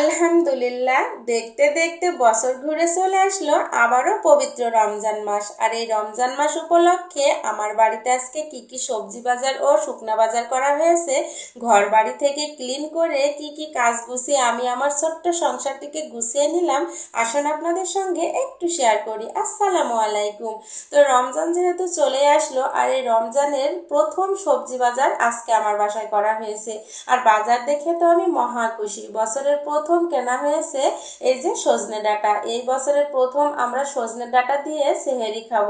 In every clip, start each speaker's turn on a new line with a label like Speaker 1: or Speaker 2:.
Speaker 1: আলহামদুলিল্লাহ, দেখতে দেখতে বছর ঘুরে চলে আসলো আবারও পবিত্র রমজান মাস। আর এই রমজান মাস উপলক্ষে আমার বাড়িতে আজকে কি কি সবজি বাজার ও শুকনা বাজার করা হয়েছে, ঘর বাড়ি থেকে ক্লিন করে কি কি কাজ গুছিয়ে আমি আমার ছোট্ট সংসারটিকে গুছিয়ে নিলাম, আসুন আপনাদের সঙ্গে একটু শেয়ার করি। আসসালামু আলাইকুম। তো রমজান যেহেতু চলে আসলো, আর এই রমজানের প্রথম সবজি বাজার আজকে আমার বাসায় করা হয়েছে। আর বাজার দেখে তো আমি মহা খুশি। বছরের প্রথম কেনা হয়েছে এই যে সজনে ডাটা। এই বছরের প্রথম আমরা সজনে ডাটা দিয়ে সেহেরি খাব।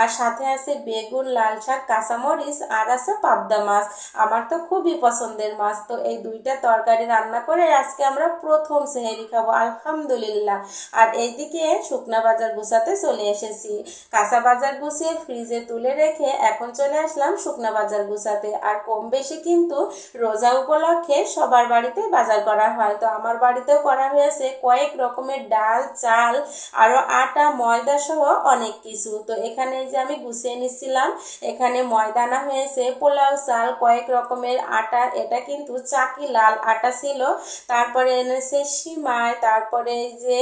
Speaker 1: আর সাথে আছে বেগুন, লাল শাক, কাঁচামরিচ আর আছে পাবদা মাছ। আমার তো খুবই পছন্দের মাছ। তো এই দুইটা তরকারি রান্না করে আজকে আমরা প্রথম সেহেরি খাব, আলহামদুলিল্লাহ। আর এইদিকে শুকনা বাজার গুছাতে চলে এসেছি। কাঁচা বাজার গুছিয়ে ফ্রিজে তুলে রেখে এখন চলে আসলাম শুকনা বাজার গুছাতে। আর কম বেশি কিন্তু রোজা উপলক্ষে সবার বাড়িতে বাজার করা হয়। তো আমার বাড়িতেও করা হয়েছে কয়েক রকমের ডাল, চাল, আরও আটা, ময়দা সহ অনেক কিছু। তো এখানে যে আমি গুছিয়ে নিচ্ছিলাম, এখানে ময়দা আনা হয়েছে, পোলাও, চাল, কয়েক রকমের আটা। এটা কিন্তু চাকি লাল আটা ছিল। তারপরে এনেছে সিমাই, তারপরে যে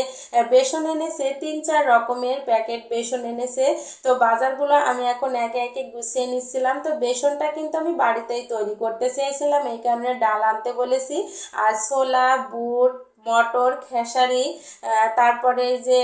Speaker 1: বেসন এনেছে, তিন চার রকমের প্যাকেট বেসন এনেছে। তো বাজারগুলো আমি এখন একে একে গুছিয়ে নিচ্ছিলাম। তো বেসনটা কিন্তু আমি বাড়িতেই তৈরি করতে চেয়েছিলাম, এই কারণে ডাল আনতে বলেছি। আর ছোলা, বুট মটর, খেসারি তারপরে যে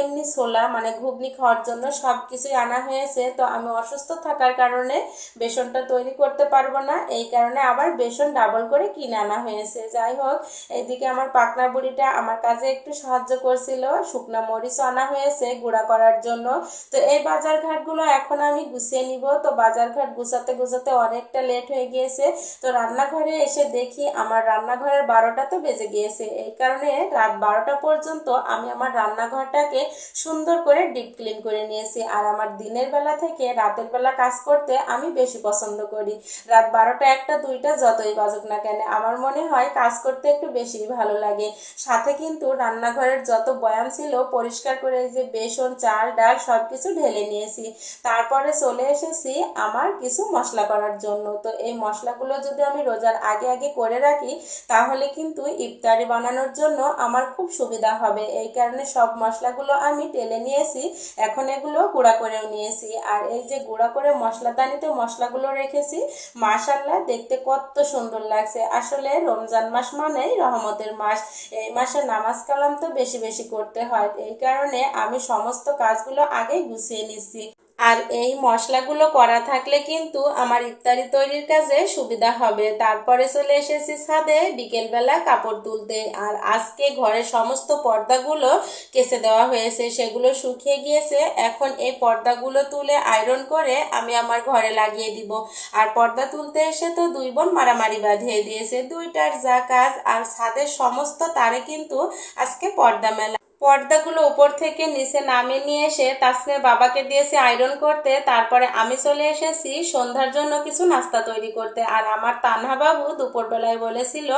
Speaker 1: এমনি ছোলা মানে ঘুগনি খাওয়ার জন্য সব কিছুই আনা হয়েছে। তো আমি অসুস্থ থাকার কারণে বেসনটা তৈরি করতে পারব না। এই কারণে আবার বেসন ডাবল করে কিনে আনা হয়েছে। যাই হোক, এদিকে আমার পাকনা বুড়িটা আমার কাজে একটু সাহায্য করছিল। শুকনা মরিচ আনা হয়েছে গুঁড়া করার জন্য। তো এই বাজার ঘাটগুলো এখন আমি গুছিয়ে নিব। তো বাজার ঘাট গুছাতে গুছাতে অনেকটা লেট হয়ে গিয়েছে। তো রান্নাঘরে এসে দেখি আমার রান্নাঘরের বারোটা তো বেজে গিয়েছে। এই কারণে রাত বারোটা পর্যন্ত আমি আমার রান্নাঘরটাকে সুন্দর করে ডিপ ক্লিন করে নিয়েছি। আর আমার দিনের বেলা থেকে রাতের বেলা কাজ করতে আমি বেশি পছন্দ করি। রাত বারোটা একটা দুইটা যতই বাজুক না কেন, আমার মনে হয় কাজ করতে একটু বেশি ভালো লাগে। সাথে কিন্তু রান্নাঘরের যত বয়াম ছিল পরিষ্কার করে যে বেসন, চাল, ডাল সব কিছু ঢেলে নিয়েছি। তারপরে চলে এসেছি আমার কিছু মশলা করার জন্য। তো এই মশলাগুলো যদি আমি রোজার আগে আগে করে রাখি, তাহলে কিন্তু ইফতারি বানানোর জন্য আমার খুব সুবিধা হবে। এই কারণে সব মশলাগুলো আমি টেলে নিয়েছি, এখন এগুলো গুঁড়া করেও নিয়েছি। আর এই যে গুঁড়া করে মশলাদানিতে মশলাগুলো রেখেছি মাশাল্লাহ দেখতে কত সুন্দর লাগছে। আসলে রমজান মাস মানেই রহমতের মাস। এই মাসে নামাজ কালাম তো বেশি বেশি করতে হয়। এই কারণে আমি সমস্ত কাজগুলো আগেই গুছিয়ে নিচ্ছি। আর এই মশলাগুলো করা থাকলে কিন্তু আমার ইফতারি তৈরির কাজে সুবিধা হবে। তারপরে চলে এসেছি ছাদে বিকেলবেলা কাপড় তুলতে। আর আজকে ঘরের সমস্ত পর্দাগুলো কেচে দেওয়া হয়েছে। সেগুলো শুকিয়ে গিয়েছে। এখন এই পর্দাগুলো তুলে আয়রন করে আমি আমার ঘরে লাগিয়ে দিব। আর পর্দা তুলতে এসে তো দুই বোন মারামারি বাঁধিয়ে দিয়েছে। দুইটার যা কাজ। আর ছাদের সমস্ত তারে কিন্তু আজকে পর্দা মেলা। পর্দাগুলো উপর থেকে নিচে নামিয়ে নিয়ে এসে তাসনের বাবাকে দিয়েছে আয়রন করতে। তারপরে আমি চলে এসেছি সন্ধ্যার জন্য কিছু নাস্তা তৈরি করতে। আর আমার তানহা বাবু দুপুরবেলায় বলেছিল,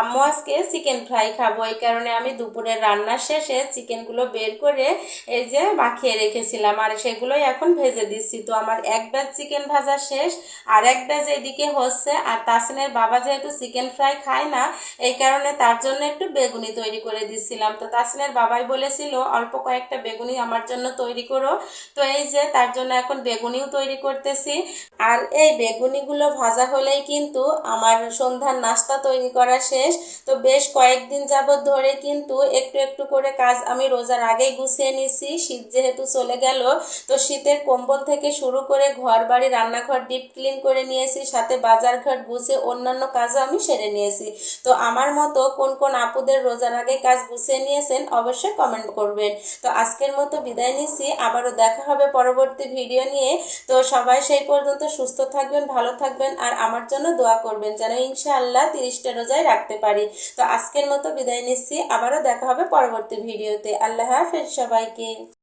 Speaker 1: আম্মু, আজকে চিকেন ফ্রাই খাব। এই কারণে আমি দুপুরের রান্নার শেষে চিকেনগুলো বের করে এই যে মাখিয়ে রেখেছিলাম। আর সেগুলোই এখন ভেজে দিচ্ছি। তো আমার এক ব্যাচ চিকেন ভাজা শেষ, আর এক ব্যাচ এদিকে হচ্ছে। আর তাসনের বাবা যেহেতু চিকেন ফ্রাই খায় না, এই কারণে তার জন্য একটু বেগুনি তৈরি করে দিচ্ছিলাম। তো তাসনের বাবাই বলেছিল, অল্প কয়েকটা বেগুনি আমার জন্য তৈরি করো। তো এই যে, তার জন্য এখন বেগুনিও তৈরি করতেছি। আর এই বেগুনিগুলো ভাজা হলেই কিন্তু আমার সন্ধ্যার নাস্তা তৈরি করা শেষ। তো বেশ কয়েকদিন যাবৎ ধরে কিন্তু একটু একটু করে কাজ আমি রোজার আগেই গুছিয়ে নিছি। শীত যেহেতু চলে গেল, তো শীতের কম্বল থেকে শুরু করে ঘর বাড়ি রান্নাঘর, ডিপ ক্লিন করে নিয়েছি। সাথে বাজার ঘাট গুছিয়ে অন্যান্য কাজও আমি সেরে নিয়েছি। তো আমার মতো কোন কোন আপুদের রোজার আগে কাজ গুছিয়ে নিয়েছেন, অবশ্যই কমেন্ট করবেন। তো আজকের মতো বিদায় নিচ্ছি, আবারও দেখা হবে পরবর্তী ভিডিও নিয়ে। তো সবাই সেই পর্যন্ত সুস্থ থাকবেন, ভালো থাকবেন, আর আমার জন্য দোয়া করবেন যেন ইনশাআল্লাহ তিরিশটা রোজায় রাখতে পারি। তো আজকের মতো বিদায় নিচ্ছি, আবারও দেখা হবে পরবর্তী ভিডিওতে আল্লাহ হাফেজ সবাইকে।